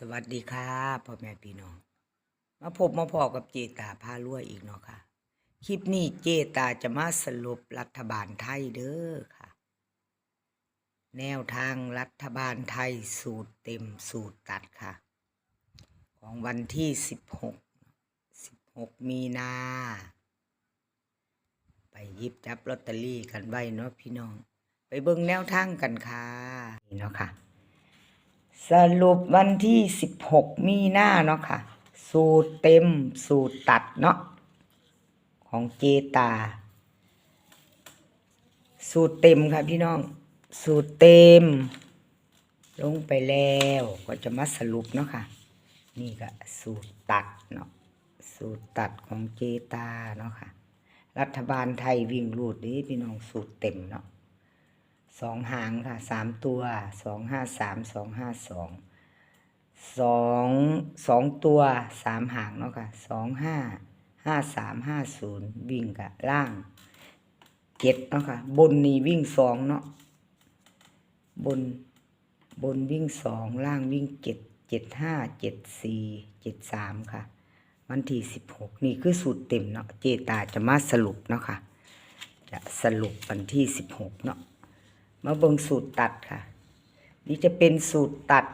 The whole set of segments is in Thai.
สวัสดีค่ะพ่อแม่พี่น้อง มาพบมาพอกับเจตาพารวยอีกเนาะค่ะ คลิปนี้เจตาจะมาสรุปรัฐบาลไทยเด้อค่ะ แนวทางรัฐบาลไทยสูตรเต็มสูตรตัดค่ะ ของวันที่สิบหกสิบหกมีนา ไปยิบจับลอตเตอรี่กันไว้เนาะพี่น้อง ไปเบิ่งแนวทางกันค่ะนี่เนาะค่ะ สรุปวันที่16มีหน้าเนาะค่ะ สูตรเต็มสูตรตัดเนาะของเจตา สูตรเต็มค่ะพี่น้อง สูตรเต็ม ลงไปแล้วก็จะมาสรุปเนาะค่ะ นี่ก็สูตรตัดเนาะสูตรตัดของเจตาเนาะค่ะ รัฐบาลไทยวิ่งรูดนี้พี่น้องสูตรเต็มเนาะ สองหางค่ะสามตัวสองห้าสามสองห้าสองสองสองตัวสามหางเนาะค่ะสองห้าห้าสามห้าศูนย์วิ่งกับล่างเจ็ดเนาะค่ะบนนี่วิ่งสองเนาะบนบนวิ่งสองล่างวิ่งเจ็ดเจ็ดห้าเจ็ดสี่เจ็ดสามค่ะ วันที่สิบหกนี่คือสูตรเต็มเนาะเจตาจะมาสรุปเนาะค่ะจะสรุปวันที่สิบหกเนาะ มาเบิ่งสูตรตัดค่ะ นี่จะเป็นสูตรตัด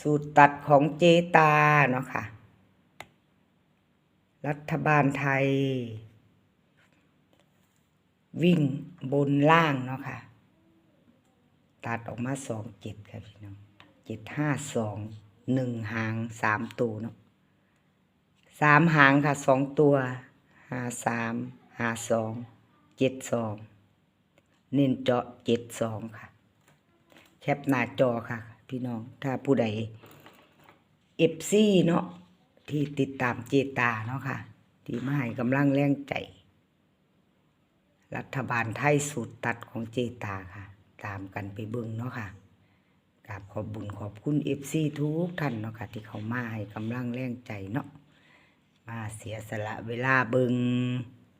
สูตรตัดของเจตาเนาะค่ะ รัฐบาลไทย วิ่งบนล่างเนาะค่ะ ตัดออกมาสองเจ็ดค่ะพี่น้องเจ็ดห้าสองหนึ่งหางสามตัวเนาะสามหางค่ะสองตัวห้าสามห้าสอง เจ็ดสองเน้นเจาะเจ็ดสองค่ะ แคปหน้าจอค่ะ พี่น้องถ้าผู้ใดเอฟซีเนาะที่ติดตามเจตาเนาะค่ะ ที่มาให้กำลังแรงใจ รัฐบาลไทยสูตรตัดของเจตาค่ะ ตามกันไปเบิ่งเนาะค่ะกราบขอบบุญขอบคุณเอฟซีทุกท่านเนาะค่ะ ที่เขามาให้กำลังแรงใจเนาะมาเสียสละเวลาเบิง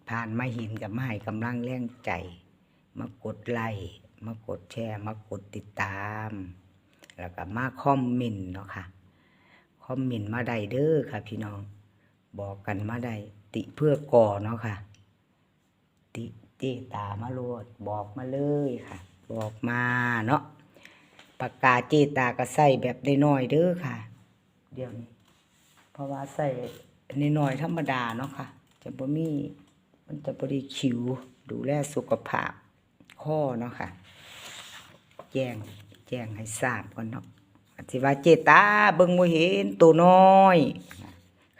ผ่านมาเห็นกับมาให้กำลังแรงใจ มากดไลค์มากดแชร์มากดติดตาม แล้วก็มาคอมเมนต์เนาะค่ะคอมเมนต์มาได้เด้อค่ะ พี่น้อง บอกกันมาได้ติเพื่อก่อเนาะค่ะ ติเจตามาโลดบอกมาเลยค่ะ บอกมาเนาะปากกาเจตาก็ใส่แบบน้อยๆเด้อค่ะ เดี๋ยวนี้ เพราะว่าใส่ในน้อยธรรมดาเนาะค่ะ จะบ่มี มันจะบริคิว ดูแลสุขภาพ ข้อเนาะค่ะ แจ้ง แจ้งให้ทราบก่อนเนาะอาจสิว่าเจตาเบิ่งบ่เห็นตัวน้อย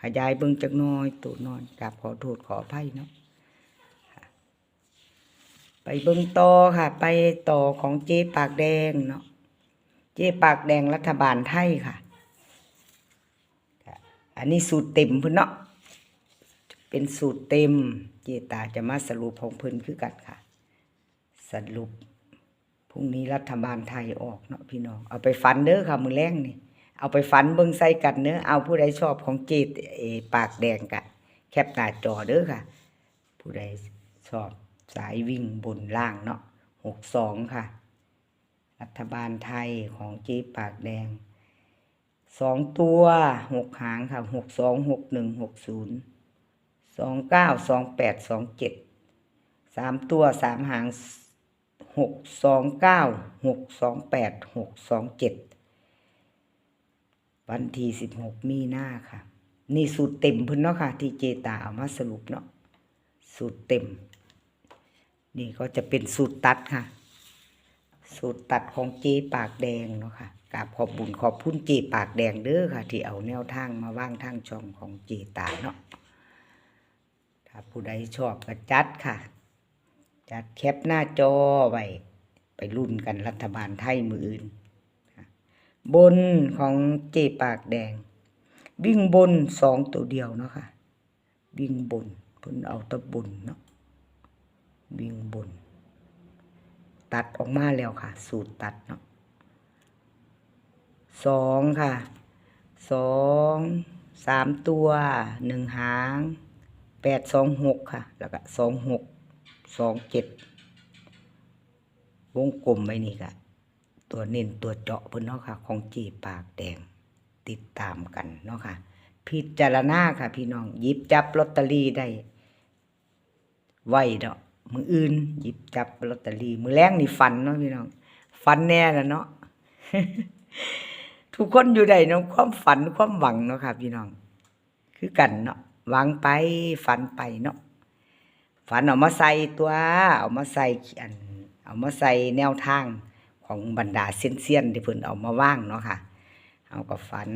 ขยายเบิ่งจักน้อยตัวน้อยกราบขอโทษขออภัยเนาะไปเบิ่งต่อค่ะ ไปต่อของเจ๊ปากแดงเนาะเจ๊ปากแดงรัฐบาลไทยค่ะ อันนี้สูตรเต็มเพิ่นเนาะ เป็นสูตรเต็ม เจตาจะมาสรุปของเพิ่นคือกันค่ะ สรุปพรุ่งนี้รัฐบาลไทยออกเนาะพี่น้อง เอาไปฟันเด้อค่ะมือแรงนี่ เอาไปฟันเบิ่งใส่กันเนื้อเอาผู้ใดชอบของเจตปากแดงกะ แคปหน้าจอเด้อค่ะ ผู้ใดชอบสายวิ่งบนล่างเนาะหกสองค่ะ รัฐบาลไทยของเจ๊ปากแดงสองตัวหกหางค่ะหกสองหกหนึ่งหกศูนย์ สองเก้าสองแปดสองเจ็ดสามตัวสามหางหกสองเก้าหกสองแปดหกสองเจ็ดวันที่สิบหกมีนาค่ะ นี่สูตรเต็มเพิ่นเนาะค่ะ ที่เจตาเอามาสรุปเนาะสูตรเต็ม นี่ก็จะเป็นสูตรตัดค่ะ สูตรตัดของเจปากแดงเนาะค่ะกราบขอบบุญขอบพุ่นเจปากแดงเด้อค่ะ ที่เอาแนวทางมาว่างทางช่องของเจตาเนาะ ถ้าผู้ใดชอบก็จัดค่ะ จัดแคปหน้าจอไว้ไปรุ่นกันรัฐบาลไทยมืออื่น บนของเจปากแดง วิ่งบนสองตัวเดียวเนาะค่ะ วิ่งบนเพิ่นเอาตะบนเนาะวิ่งบน ตัดออกมาแล้วค่ะ สูตรตัดเนาะสองค่ะสองสามตัวหนึ่งหาง แปดสองหกค่ะ แล้วก็สองหกสองเจ็ดวงกลมไว้นี่ค่ะ ตัวเน้นตัวเจาะเพิ่นเนาะค่ะ ของจีปากแดงติดตามกันเนาะค่ะ พิจารณาค่ะ พี่น้องหยิบจับลอตเตอรี่ได้ ไว้เนาะมืออื่นหยิบจับลอตเตอรี่มือแรงนี่ฟันเนาะพี่น้องฟันแน่ล้วเนาะทุกคนอยู่ได้เนาะความฝันความหวังเนาะค่ะ พี่น้อง คือกันเนาะ วังไปฝันไปเนาะฝันเอามาใส่ตัวเอามาใส่อันเอามาใส่แนวทางของบรรดาเซียนที่เพิ่นเอามาว่างเนาะค่ะ เอากับฝัน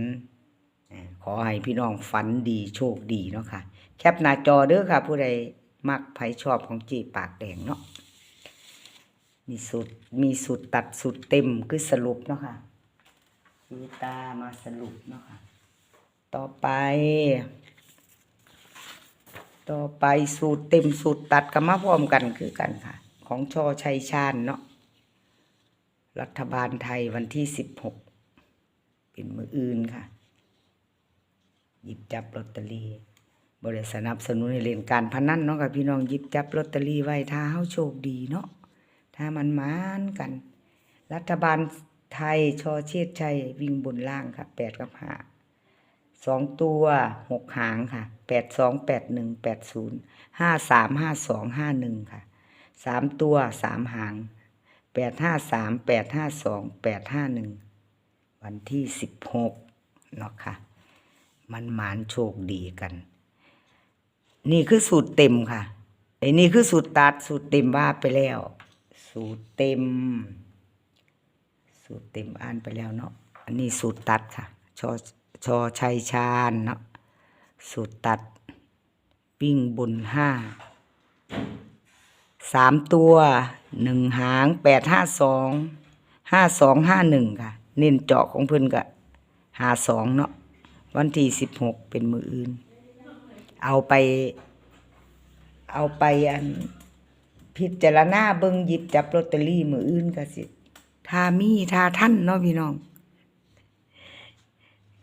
ขอให้พี่น้องฝันดีโชคดีเนาะค่ะ แคปหน้าจอเด้อค่ะ ผู้ใดมักไผชอบของจีปากแดงเนาะมีสูตรมีสูตรตัดสูตรเต็มคือสรุปเนาะค่ะจีตามาสรุปเนาะค่ะ ต่อไป ต่อไปสูตรเต็มสูตรตัดก็มาพร้อมกันคือกันค่ะ ของชอชัยชาญเนาะรัฐบาลไทยวันที่สิบหกเป็นมืออื่นค่ะ หยิบจับลอตเตอรี่บริสนับสนุนในเล่นการพนันเนาะค่ะพี่น้องหยิบจับลอตเตอรี่ไว้ถ้าเฮาโชคดีเนาะถ้ามันมานกัน รัฐบาลไทยชอเชษฐ์ชัยวิ่งบนล่างค่ะแปดกับห้าสองตัวหกหางค่ะ แปดสองแปดหนึ่งแปดศูนย์ห้าสามห้าสองห้าหนึ่งค่ะสามตัวสามหางแปดห้าสามแปดห้าสองแปดห้าหนึ่งวันที่สิบหกเนาะค่ะ มันหมานโชคดีกัน นี่คือสูตรเต็มค่ะไอ้นี่คือสูตรตัดสูตรเต็มว่าไปแล้ว สูตรเต็ม สูตรเต็มอ่านไปแล้วเนาะอันนี้สูตรตัดค่ะชอชอชัยชาญเนาะ สูตรตัดปิ้งบนห้าสามตัวหนึ่งหางแปดห้าสองห้าสองห้าหนึ่งค่ะ เน้นเจาะของเพิ่อนกะหาสองเนาะวันที่สิบหกเป็นมืออื่น เอาไป เอาไปอัน พิจารณาเบิงหยิบจับลอตเตอรี่มืออื่นก็สิถ้ามีถ้าท่านเนาะพี่น้อง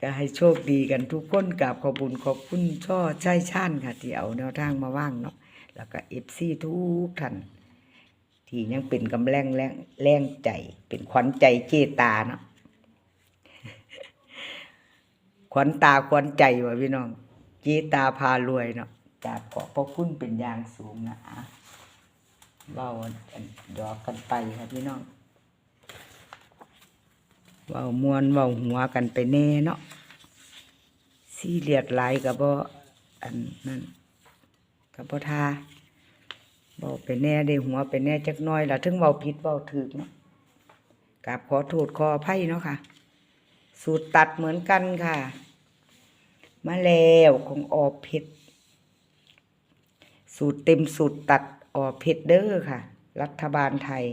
ก็ให้โชคดีกันทุกคนกับขอบุญขอบคุณช่อใช่ชาญค่ะ ที่เอาแนวทางมาว่างเนาะแล้วก็เอฟซีทุกท่านที่ยังเป็นกำลังแรงแรงใจ เป็นขวัญใจเจตาเนาะขวัญตาขวัญใจวะพี่น้องเจตาพารวยเนาะจากขอบพระคุณเป็นอย่างสูงนะอะเว้าอันดอกกันไปครับพี่น้อง เว้ามวนเว้าหัวกันไปแน่เนาะซีเรียดหลายกับบ่อันนั้นกับบ่ทาเว้าไปแน่ได้หัวไปแน่จักน้อยละถึงเว้าผิดเว้าถูกเนาะกราบขอโทษขออภัยเนาะค่ะ สูตรตัดเหมือนกันค่ะ มาแล้วของออเพชรสูตรเต็มสูตรตัดออเพชรเด้อค่ะ รัฐบาลไทย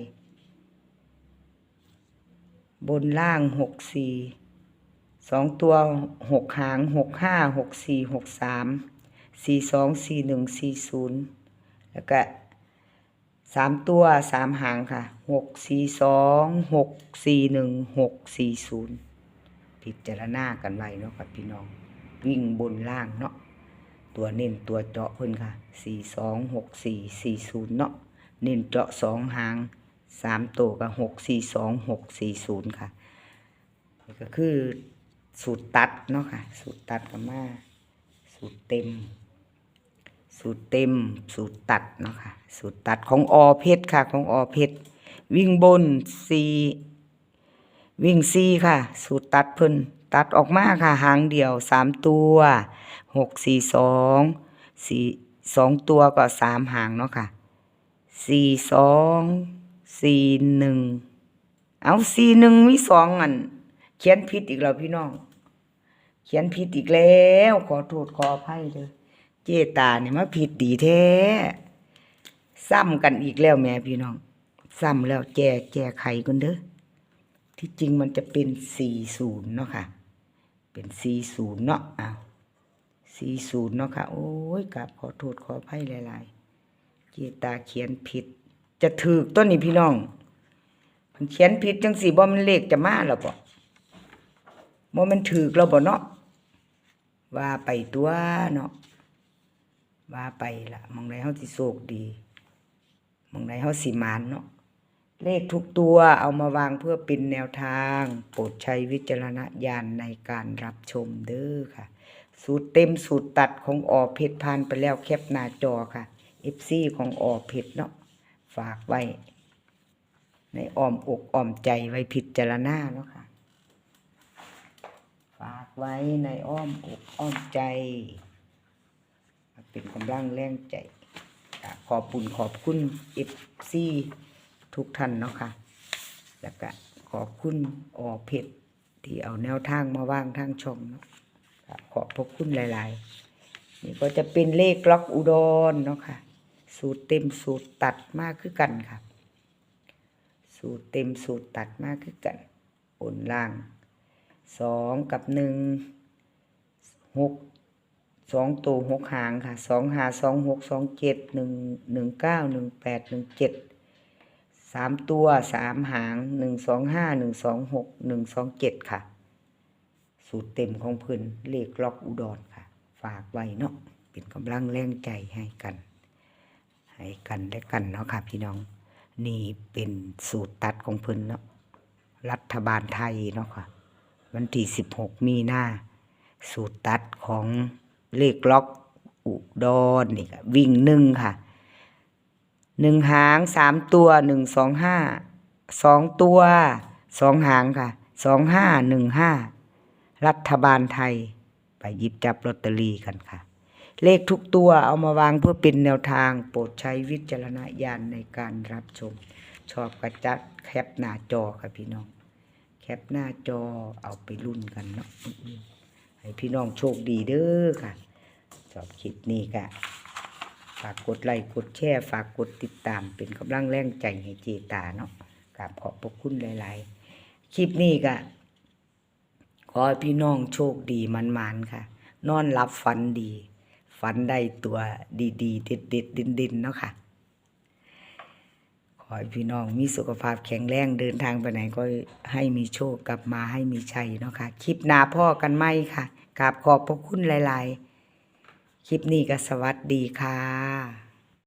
บนล่างหกสี่สองตัวหกหางหกห้าหกสี่หกสามสี่สองสี่หนึ่งสี่ศูนย์แล้วก็สามตัวสามหางค่ะหกสี่สองหกสี่หนึ่งหกสี่ศูนย์พิจารณากันไว้เนาะครับพี่น้อง วิ่งบนล่างเนาะตัวเน้นตัวเจาะเพิ่นค่ะสี่สองหกสี่สี่ศูนย์เนาะเน้นเจาะสองหาง สามตัวกับหกสี่สองหกสี่ศูนย์ค่ะนี่ก็คือสูตรตัดเนาะค่ะ สูตรตัดกับมาสูตรเต็ม สูตรเต็ม สูตรตัดเนาะค่ะ สูตรตัดของอเพชรค่ะ ของอเพชรวิ่งบนสี่วิ่งสี่ค่ะ สูตรตัดเพิ่นตัดออกมาค่ะ หางเดียวสามตัวหกสี่สองสี่สองตัวก็สามหางเนาะค่ะสี่สอง สี่หนึ่งเอาสี่หนึ่งมีสองอัน เขียนผิดอีกแล้วพี่น้อง เขียนผิดอีกแล้ว ขอโทษขออภัยเลยเจตาเนี่ยมาผิดดีแท้ ซ้ำกันอีกแล้วแม่พี่น้อง ซ้ำแล้วแก้แก้ไขกันเด้อที่จริงมันจะเป็นสี่ศูนย์เนาะค่ะ เป็นสี่ศูนย์เนาะอ้าวสี่ศูนย์เนาะค่ะ โอ้ยกราบขอโทษขออภัยหลาย ๆ เจตาเขียนผิด จะถูกต้นนี้พี่น้องมันเขียนผิดจังสี่บ่มันเลขจะมาแล้วบ่บ่มันถูกแล้วบ่เนาะว่าไปตัวเนาะว่าไปละมองใดเฮาสิโชคดีมองใดเฮาสิมานเนาะเลขทุกตัวเอามาวางเพื่อเป็นแนวทาง โปรดใช้วิจารณญาณในการรับชมเด้อค่ะ สูตรเต็มสูตรตัดของออเพชรผ่านไปแล้วแคปหน้าจอค่ะ FC ของออเพชรเนาะ ฝากไว้ ในอ้อมอกอ้อมใจไว้พิจารณาเนาะค่ะ ฝากไว้ในอ้อมอกอ้อมใจ เป็นกำลังแรงใจ ขอบคุญขอบคุณเอฟซีทุกท่านเนาะค่ะ แล้วก็ขอบคุณออเพชรที่เอาแนวทางมาว่างทางช่องเนาะขอบพระคุณหลาย ๆ นี่ก็จะเป็นเลขล็อกอุดรเนาะค่ะ สูตรเต็มสูตรตัดมากคือกันค่ะ สูตรเต็มสูตรตัดมากคือกันบนล่างสองกับหนึ่งหกสองตัวหกหางค่ะสองหาสองหกสองเจ็ดหนึ่งหนึ่งเก้าหนึ่งแปดหนึ่งเจ็ดสามตัวสามหางหนึ่งสองห้าหนึ่งสองหกหนึ่งสองเจ็ดค่ะ สูตรเต็มของเพื้นเลขล็อกอุดรค่ะ ฝากไว้เนาะเป็นกำลังแรงใจให้กัน ให้กันและกันเนาะค่ะพี่น้อง นี่เป็นสูตรตัดของเพิ่นเนาะรัฐบาลไทยเนาะค่ะ วันที่สิบหกมีนาสูตรตัดของเลขล็อกอุดรนี่ค่ะวิ่งหนึ่งค่ะหนึ่งหางสามตัวหนึ่งสองห้าสองตัวสองหางค่ะสองห้าหนึ่งห้ารัฐบาลไทย ไปหยิบจับลอตเตอรี่กันค่ะ เลขทุกตัวเอามาวางเพื่อเป็นแนวทาง โปรดใช้วิจารณญาณในการรับชม ชอบกระจัดแคปหน้าจอค่ะพี่น้อง แคปหน้าจอเอาไปรุ่นกันเนาะให้พี่น้องโชคดีเด้อค่ะ ชอบคลิปนี้ค่ะฝากกดไลค์กดแชร์ฝากกดติดตามเป็นกำลังแรงใจให้เจตาเนาะกราบขอบพระคุณหลาย ๆ คลิปนี้ก็ขอให้พี่น้องโชคดีมันๆค่ะ นอนหลับฝันดี ฝันได้ตัวดีๆเด็ดๆดินๆเนาะค่ะ ขอให้พี่น้องมีสุขภาพแข็งแรงเดินทางไปไหนก็ให้มีโชคกลับมาให้มีชัยเนาะค่ะ คลิปหนาพ่อกันไหมค่ะกราบขอบพระคุณหลาย ๆ คลิปนี้ก็สวัสดีค่ะ